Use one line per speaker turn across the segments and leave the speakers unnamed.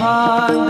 भांग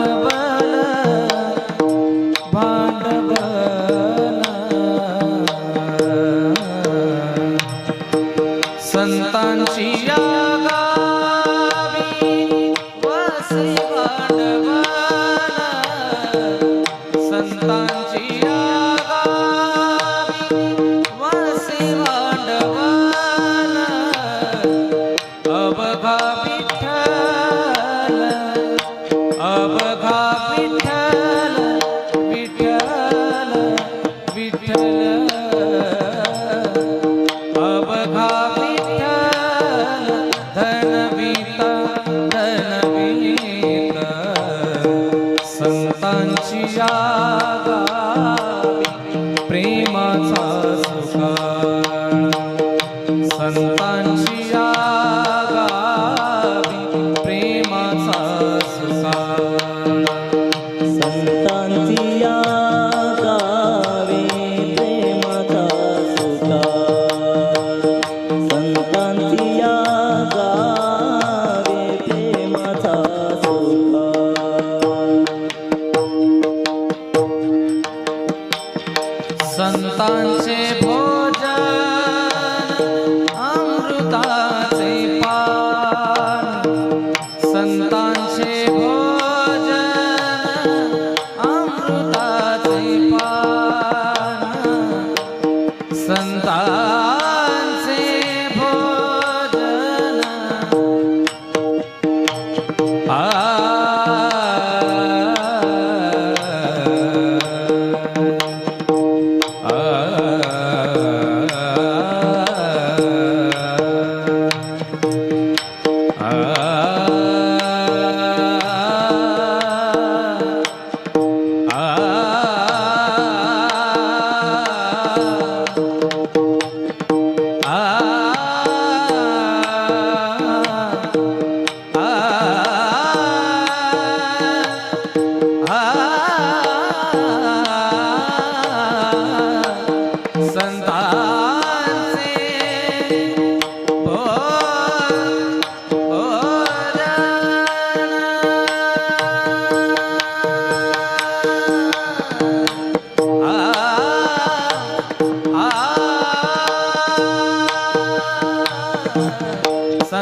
Shiva.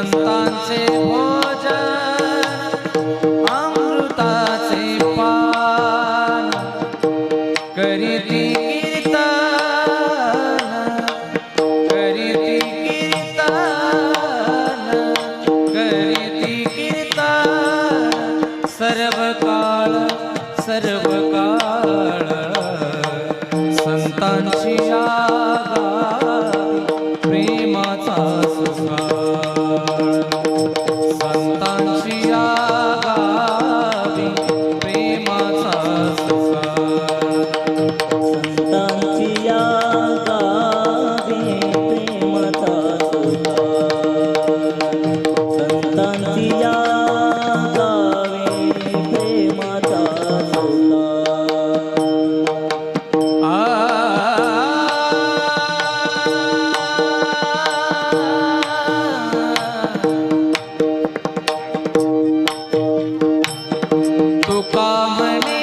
संतांचे भोजन अमृताचे पान करीती कीर्तन करीती कीर्तन करीती कीर्तन सर्व काळ सर्व काळ संतांची या तुका म्हणे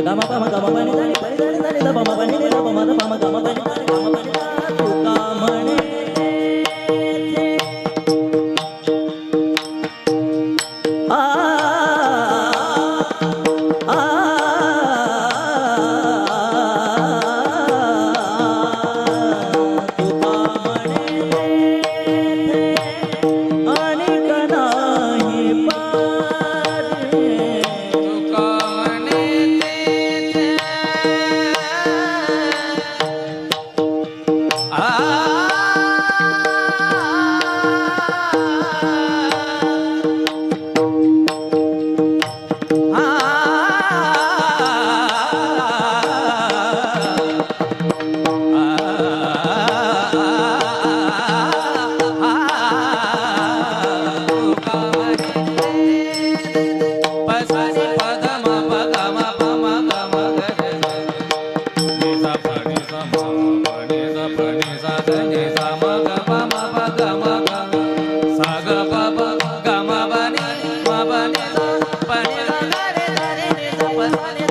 Dama, gama dama, gama dama, dama, dama, dama, dama,